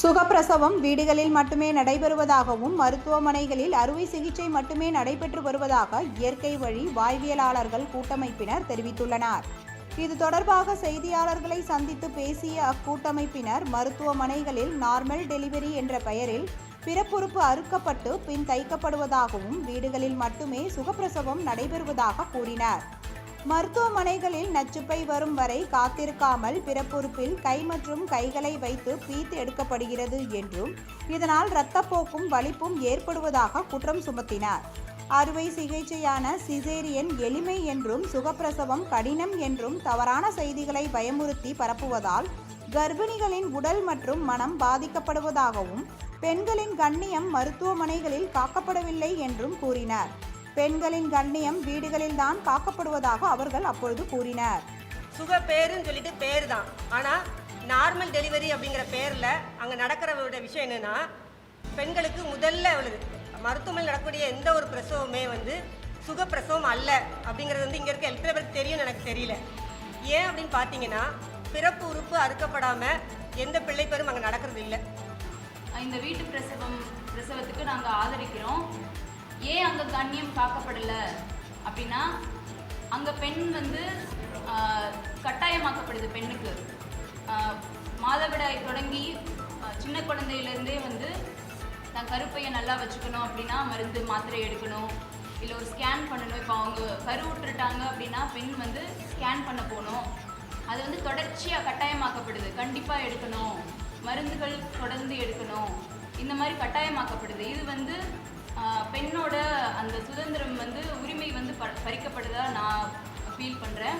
சுகப்பிரசவம் வீடுகளில் மட்டுமே நடைபெறுவதாகவும் மருத்துவமனைகளில் அறுவை சிகிச்சை மட்டுமே நடைபெற்று வருவதாக இயற்கை வழி வாய்வியலாளர்கள் கூட்டமைப்பினர் தெரிவித்துள்ளனர். இது தொடர்பாக செய்தியாளர்களை சந்தித்து பேசிய அக்கூட்டமைப்பினர் மருத்துவமனைகளில் நார்மல் டெலிவரி என்ற பெயரில் பிறப்புறுப்பு அறுக்கப்பட்டு பின் தைக்கப்படுவதாகவும் வீடுகளில் மட்டுமே சுகப்பிரசவம் நடைபெறுவதாக கூறினர். மருத்துவமனைகளில் நச்சுப்பை வரும் வரை காத்திருக்காமல் பிறப்புறுப்பில் கை மற்றும் கைகளை வைத்து பீத்து எடுக்கப்படுகிறது என்றும் இதனால் இரத்தப்போக்கும் வலிப்பும் ஏற்படுவதாக குற்றம் சுமத்தினார். அறுவை சிகிச்சையான சிசேரியன் எளிமை என்றும் சுகப்பிரசவம் கடினம் என்றும் தவறான செய்திகளை பயமுறுத்தி பரப்புவதால் கர்ப்பிணிகளின் உடல் மற்றும் மனம் பாதிக்கப்படுவதாகவும் பெண்களின் கண்ணியம் மருத்துவமனைகளில் காக்கப்படவில்லை என்றும் கூறினார். பெண்களின் கண்ணியம் வீடுகளில்தான் காக்கப்படுவதாக அவர்கள் அப்பொழுது கூறினர். சுக பேருன்னு சொல்லிட்டு பேர் தான் ஆனால் நார்மல் டெலிவரி அப்படிங்கிற பேரில் அங்கே நடக்கிற ஒரு விஷயம் என்னென்னா பெண்களுக்கு முதல்ல உள்ளது. மருத்துவமனையில் நடக்கக்கூடிய எந்த ஒரு பிரசவமே வந்து சுகப்பிரசவம் அல்ல அப்படிங்கிறது வந்து இங்கே இருக்க எத்தனை பேருக்கு தெரியும்னு எனக்கு தெரியல. ஏன் அப்படின்னு பார்த்தீங்கன்னா பிறப்பு உறுப்பு அறுக்கப்படாமல் எந்த பிள்ளை பேரும் அங்கே நடக்கிறது இல்லை. இந்த வீட்டு பிரசவம் பிரசவத்துக்கு நாங்கள் ஆதரிக்கிறோம். ஏன் அங்கே கண்ணியம் காக்கப்படலை? அப்படின்னா அங்கே பெண் வந்து கட்டாயமாக்கப்படுது பெண்ணுக்கு. மாதவிடாய் தொடங்கி சின்ன குழந்தையிலேருந்தே வந்து தன் கருப்பையை நல்லா வச்சுக்கணும் அப்படின்னா மருந்து மாத்திரை எடுக்கணும். இல்லை ஒரு ஸ்கேன் பண்ணணும். இப்போ அவங்க கரு விட்டுட்டாங்க அப்படின்னா பெண் வந்து ஸ்கேன் பண்ண போகணும். அது வந்து தொடர்ச்சியாக கட்டாயமாக்கப்படுது. கண்டிப்பாக எடுக்கணும். மருந்துகள் தொடர்ந்து எடுக்கணும். இந்த மாதிரி கட்டாயமாக்கப்படுது. இது வந்து பெண்ணோட அந்த சுதந்திரம் வந்து உரிமை வந்து ப பறிக்கப்படுதா நான் ஃபீல் பண்ணுறேன்